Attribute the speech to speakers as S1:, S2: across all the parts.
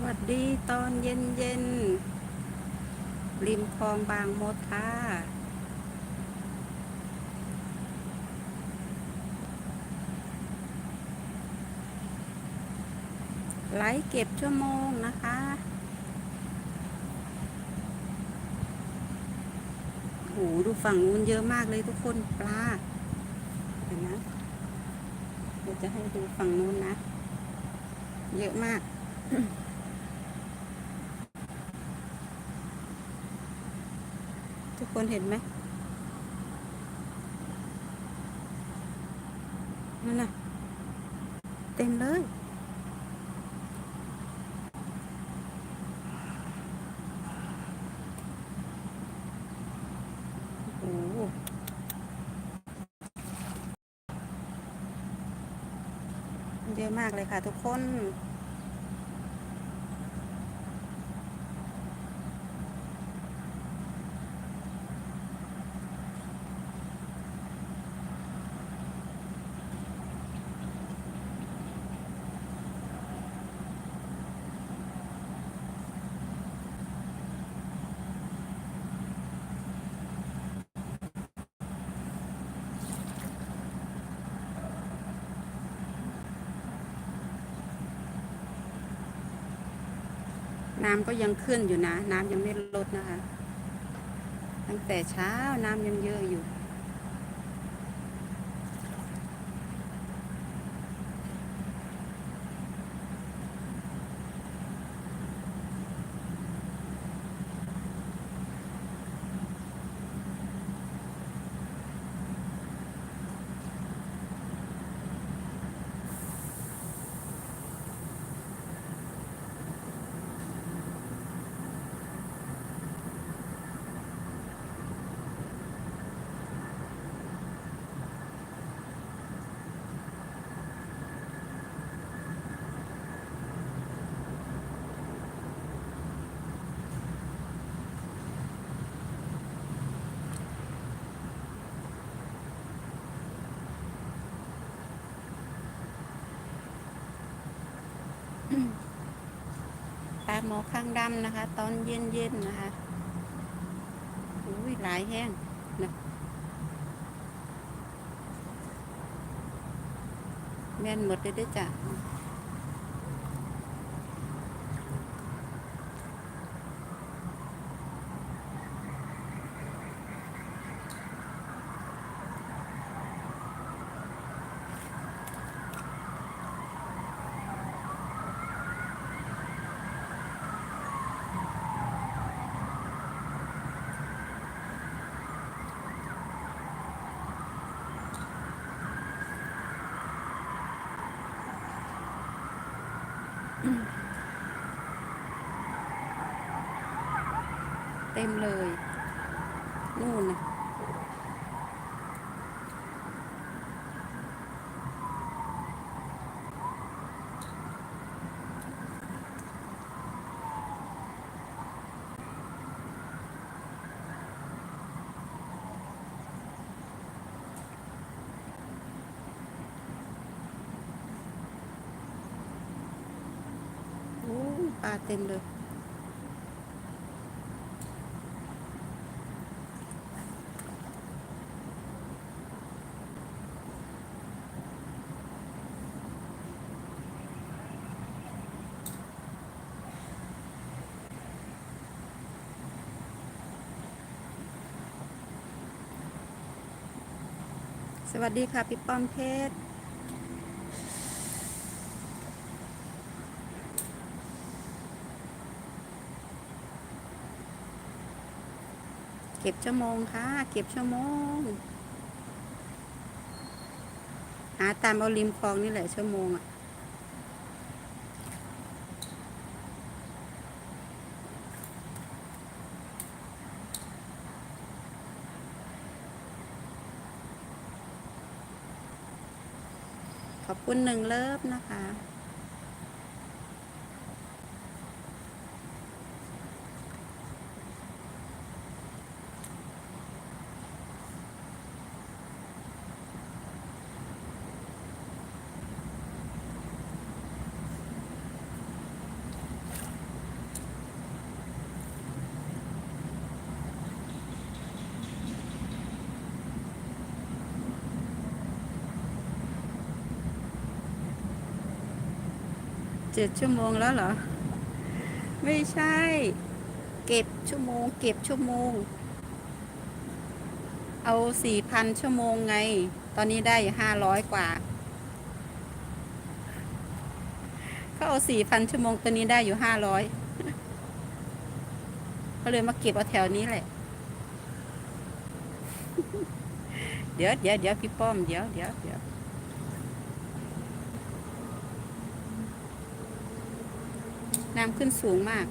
S1: สวัสดีตอนเย็นเย็นริมคลองบางมดค่ะไลฟ์เก็บชั่วโมงนะคะ โห ดูฝั่งนู้นเยอะมากเลยทุกคนปลาเห็นนะเดี๋ยวจะให้ดูฝั่งนู้นนะ เยอะมาก ทุก คนเห็นไหมนั่นน่ะ เต็มเลยโอ้โหเยอะมากเลยค่ะทุกคน น้ำก็ยังขึ้นอยู่นะ น้ำยังไม่ลดนะคะ ตั้งแต่เช้าน้ำยังเยอะอยู่ ปลา หมอข้างดำนะคะ ตอนเย็นๆนะคะอุ้ยหลายแห้งนะแม่นหมดเลยด้วยจ้ะ เต็มเลย นู่นนะโอ้ยปลา เต็มเลยสวัสดีค่ะ พี่ป้อมเพชร ก็บชั่วโมงค่ะ เก็บชั่วโมง หาตามเอาริมคลองนี่แหละชั่วโมงอะขอบคุณหนึ่งเลิฟนะคะ
S2: เจ็
S1: ดชั่วโมงแล้วเหรอ ไม่ใช่ เก็บชั่วโมง เก็บชั่วโมง เอาสี่พันชั่วโมงไง ตอนนี้ได้ห้าร้อยกว่า ก็เอาสี่พันชั่วโมงตัวนี้ได้อยู่ห้าร้อยก็เลยมาเก็บเอาแถวนี้แหละ เดี๋ยวเดี๋ยวเดี๋ยวพี่ป้อม เดี๋ยวเดี๋ยวเดี๋ยว น้ำขึ้นสูงมาก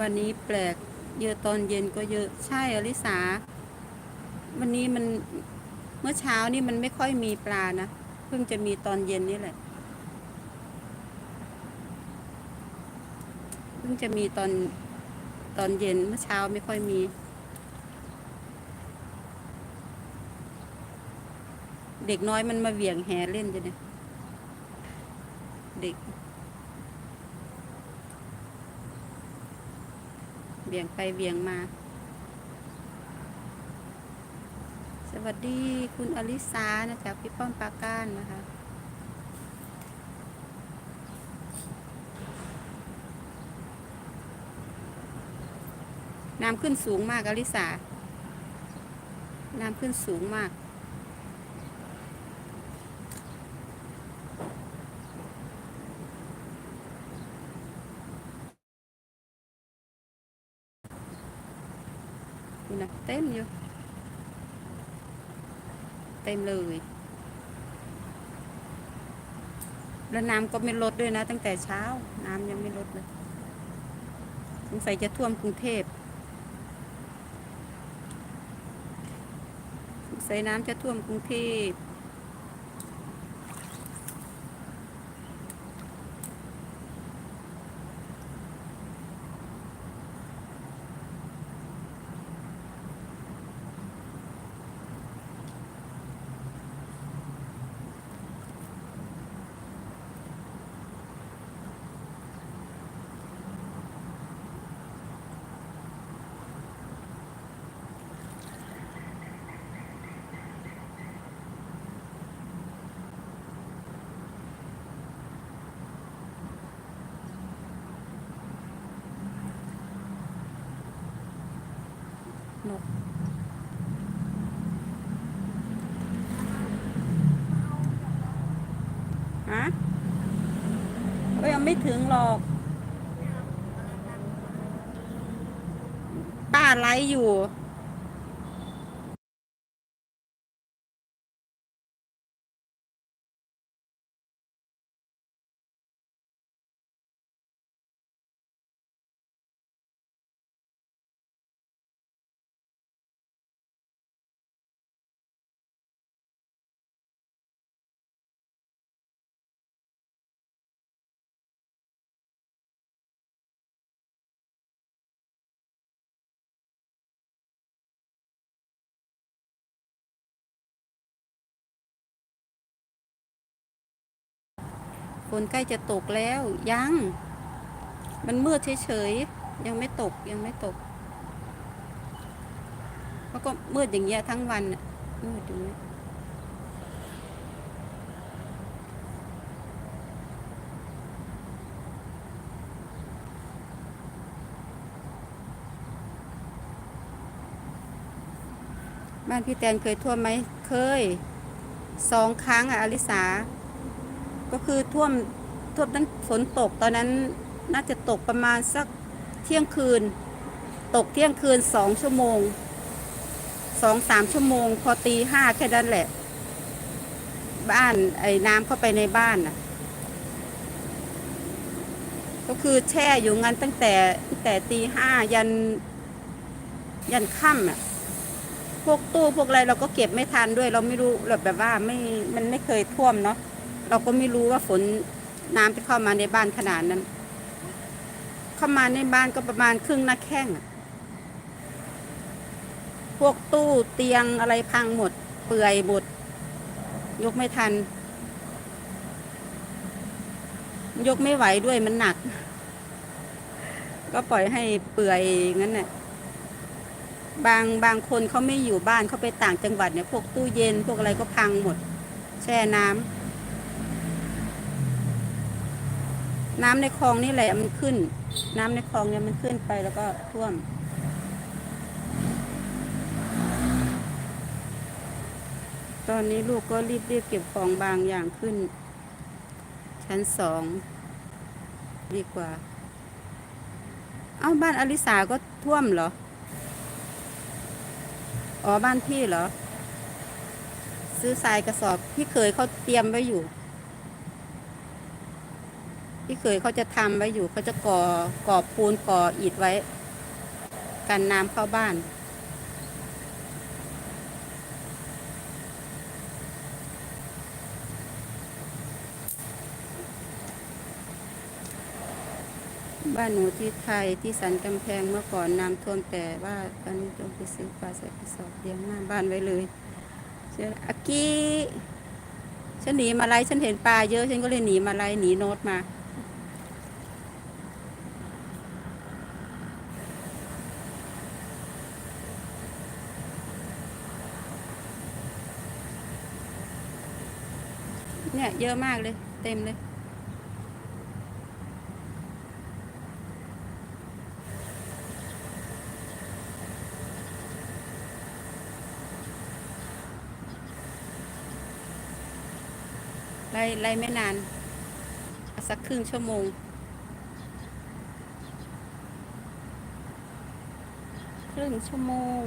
S1: วันนี้แปลกเยอะตอนเย็นก็เยอะใช่อลิสา วันนี้มันเมื่อเช้านี่มันไม่ค่อยมีปลานะ เพิ่งจะมีตอนเย็นนี่แหละ เพิ่งจะมีตอนตอนเย็นเมื่อเช้าไม่ค่อยมี เด็กน้อยมันมาเหวี่ยงแหเล่นจ้ะเนี่ยเด็กเบี่ยงไปเบี่ยงมา ส วัสดีคุณอลิสานะจากพี่ป้อมปาก้ารนะคะ น้ำขึ้นสูงมากอลิสา น้ำขึ้นสูงมากนี่นะเต็มอยู่ เต็มเลย แล้วน้ำก็ไม่ลดด้วยนะ ตั้งแต่เช้า น้ำยังไม่ลดเลยสงสัยจะท่วมกรุงเทพสงสัยน้ำจะท่วมกรุงเทพ นก ฮะเอ้ยยังไม่ถึงหรอก ป้าไลฟ์อยู่ นใกล้จะตกแล้วยัง มันมืดเฉยๆยังไม่ตกยังไม่ตกแล้วก็มืดอย่างเงี้ยทั้งวันมืดอยู่เนี่ยบ้านพี่แตนเคยท่วมไหมเคยสองครั้งอะอลิสา ก็คือท่วมท่วมนั้นฝนตกตอนนั้นน่าจะตกประมาณสักเที่ยงคืน ตกเที่ยงคืนสองชั่วโมงสองสามชั่วโมง พอตีห้าแค่นั้นแหละ บ้านไอ้น้ำเข้าไปในบ้านน่ะ ก็คือแช่อยู่งั้นตั้งแต่ตั้งแต่ตีห้ายัน ยันค่ำอะพวกตู้พวกอะไรเราก็เก็บไม่ทันด้วย เราไม่รู้แบบแบบว่าไม่มันไม่เคยท่วมเนาะ เราก็ไม่รู้ว่าฝนน้ำจะเข้ามาในบ้านขนาดนั้น เข้ามาในบ้านก็ประมาณครึ่งหน้าแข้งพพวกตู้เตียงอะไรพังหมด เปื่อยหมด ยกไม่ทัน ยกไม่ไหวด้วยมันหนัก ก็ปล่อยให้เปื่อยงั้นน่ะบางบางคนเขาไม่อยู่บ้านเขาไปต่างจังหวัดเนี่ยพวกตู้เย็นพวกอะไรก็พังหมด แช่น้ำ น้ำในคลองนี่แหละมันขึ้น น้ำในคลองเนี่ยมันขึ้นไปแล้วก็ท่วม ตอนนี้ลูกก็รีบรีบเก็บของบางอย่างขึ้น ชั้นสองดีกว่า เอ้าบ้านอลิสาก็ท่วมเหรอ อ๋อบ้านพี่เหรอ ซื้อทรายกระสอบพี่เคยเขาเตรียมไว้อยู่ พี่เคยเขาจะทำไว้อยู่เขาจะก่อก่อปูนก่ออิฐไว้ กันน้ำเข้าบ้าน บ้านหนูที่ไทยที่สันกำแพงเมื่อก่อนน้ำท่วมแต่ว่าตอนนี้ต้องไปซื้อปลาใส่กระสอบเลี้ยงหน้าบ้านไว้เลยเชื่ออากี้ฉันหนีมาไล่ฉันเห็นปลาเยอะ ฉันก็เลยหนีมาไล่หนีโน้ตมา เยอะมากเลย เต็มเลยไล่ไล่ไม่นาน สักครึ่งชั่วโมง ครึ่งชั่วโมง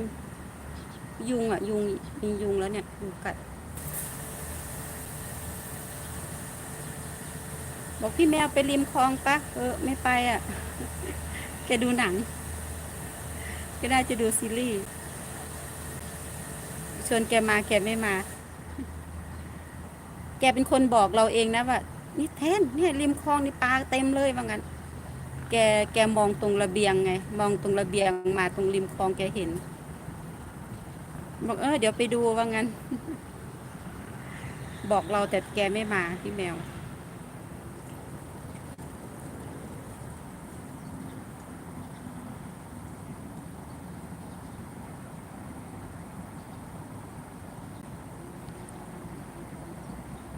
S1: ยุงอะ ยุงมียุงแล้วเนี่ยยุงกัด บอกพี่แมวไปริมคลองปะเออไม่ไปอะ แกดูหนังแก็ได้จะดูซีรีส์ชวนแกมาแกไม่มา แกเป็นคนบอกเราเองนะว่านี่แทนเนี่ยริมคลองนี่ปลาเต็มเลยว่างั้น แกแกมองตรงระเบียงไง มองตรงระเบียงมาตรงริมคลองแกเห็น บอกเออเดี๋ยวไปดูว่างั้น บอกเราแต่แกไม่มาพี่แมว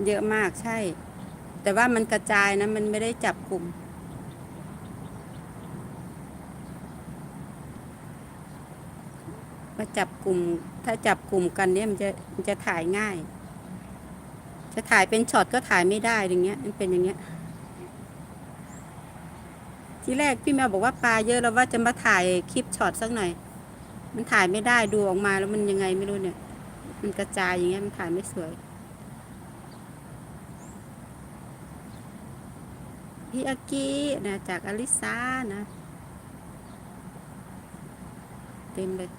S1: เยอะมากใช่ แต่ว่ามันกระจายนะ มันไม่ได้จับกลุ่ม มาจับกลุ่ม ถ้าจับกลุ่มกันเนี่ยมันจะมันจะถ่ายง่าย จะถ่ายเป็นช็อตก็ถ่ายไม่ได้อย่างเงี้ย มันเป็นอย่างเงี้ย ทีแรกพี่แมวบอกว่าปลาเยอะแล้วว่าจะมาถ่ายคลิปช็อตสักหน่อย มันถ่ายไม่ได้ดูออกมาแล้วมันยังไงไม่รู้เนี่ย มันกระจายอย่างเงี้ยมันถ่ายไม่สวย พี่อากินะ จากอลิซานะ เต็มเลย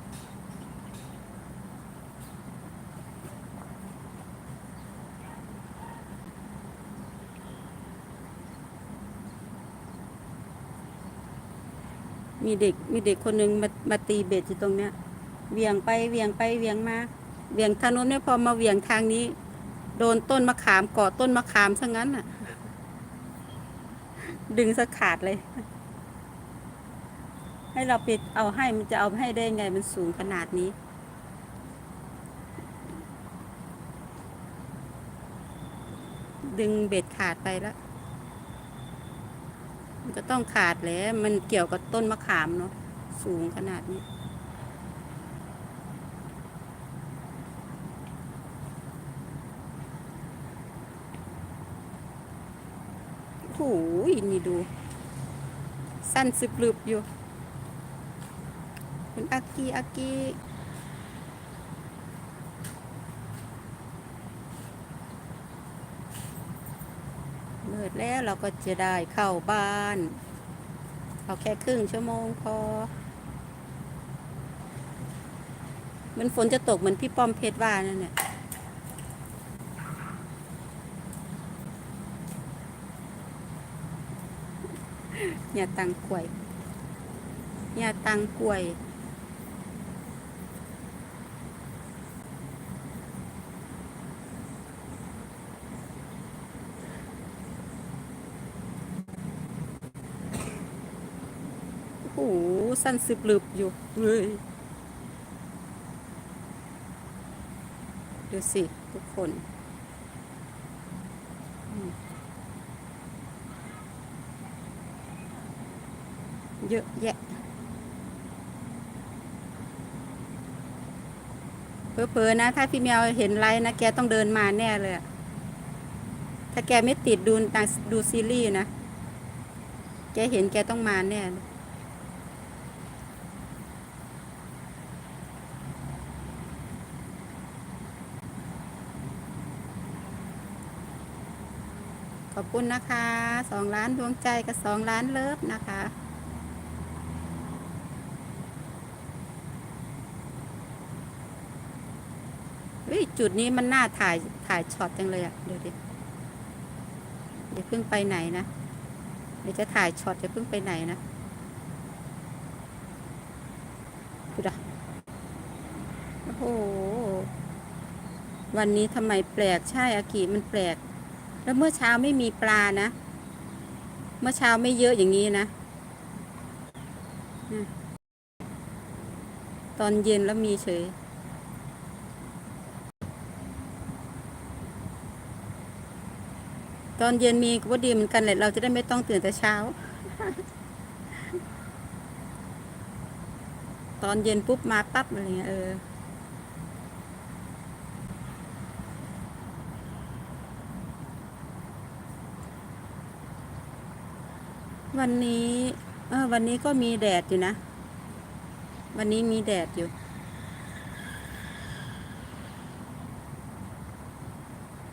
S1: มีเด็ก มีเด็กคนหนึ่งมามาตีเบ็ดอยู่ตรงเนี้ยเวียงไปเวียงไปเวียงมาเวียงทางโน้นไม่พอมาเวียงทางนี้ โดนต้นมะขามเกาะต้นมะขามซะงั้นอะ ดึงสักขาดเลย ให้เราปิดเอาให้มันจะเอาให้ได้ไงมันสูงขนาดนี้ ดึงเบ็ดขาดไปแล้วมันก็ต้องขาดแล้วมันเกี่ยวกับต้นมะขามเนาะสูงขนาดนี้ โอ้ยนี่ดู สั้นสึบลึบอยู่เป็นอากีอากีเลิดแล้วเราก็จะได้เข้าบ้าน เอาแค่ครึ่งชั่วโมงพอ มันฝนจะตกเหมือนพี่ป้อมเพชรว่านั่นเนี่ย หญ้าตังกลวยหญ้าตังกลวยโอ้โหสั้นสืบหลืบอยู่เลยดูสิ ทุกคน เยอะแยะเพอๆนะ ถ้าพี่แมวเห็นไลฟ์นะ แกต้องเดินมาแน่เลย ถ้าแกไม่ติดดูดังดูซีรีส์นะ แกเห็นแกต้องมาแน่ขอบคุณนะคะสองล้านดวงใจกับสองล้านเลิฟนะคะ เฮ้ยจุดนี้มันน่าถ่ายถ่ายช็อตจังเลยอะเดี๋ยวดิเดี๋ยวเพิ่งไปไหนนะเดี๋ยวจะถ่ายช็อตจะเพิ่งไปไหนนะดูดะโอ้โหวันนี้ทำไมแปลกใช่อากิมันแปลก แล้วเมื่อเช้าไม่มีปลานะ เมื่อเช้าไม่เยอะอย่างนี้นะตอนเย็นแล้วมีเฉย ตอนเย็นมีก็ดีเหมือนกันแหละเราจะได้ไม่ต้องตื่นแต่เช้า ตอนเย็นปุ๊บมาปั๊บอะไรเงี้ยเออวันนี้ เออวันนี้ก็มีแดดอยู่นะ วันนี้มีแดดอยู่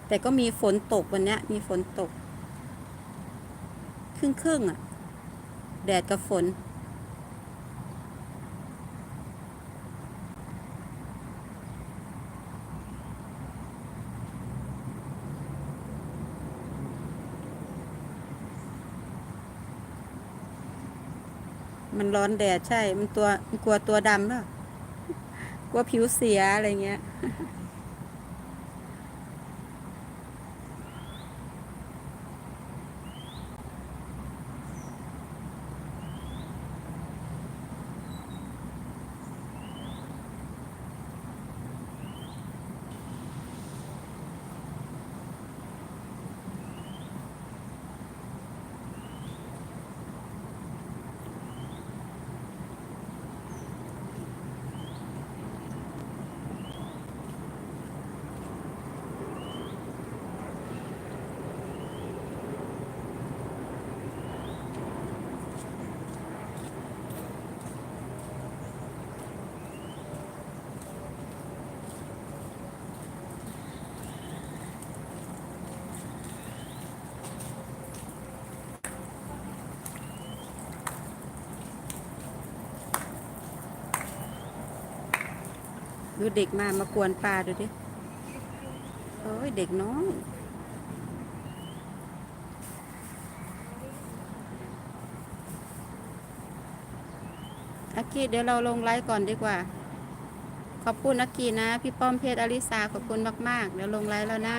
S1: แต่ก็มีฝนตกวันนี้มีฝนตก ครึ่งครึ่งอะแดดกับฝน มันร้อนแดดใช่ มันตัวมันกลัวตัวดำเปล่ากลัวผิวเสียอะไรเงี้ย ดูเด็กมามากวนปลาดูดิโอ้ยเด็กน้อยอากีเดี๋ยวเราลงไลฟ์ก่อนดีกว่า ขอบคุณอากีนะ พี่ป้อมเพชรอลิสาขอบคุณมาก ๆ เดี๋ยวลงไลฟ์แล้วนะ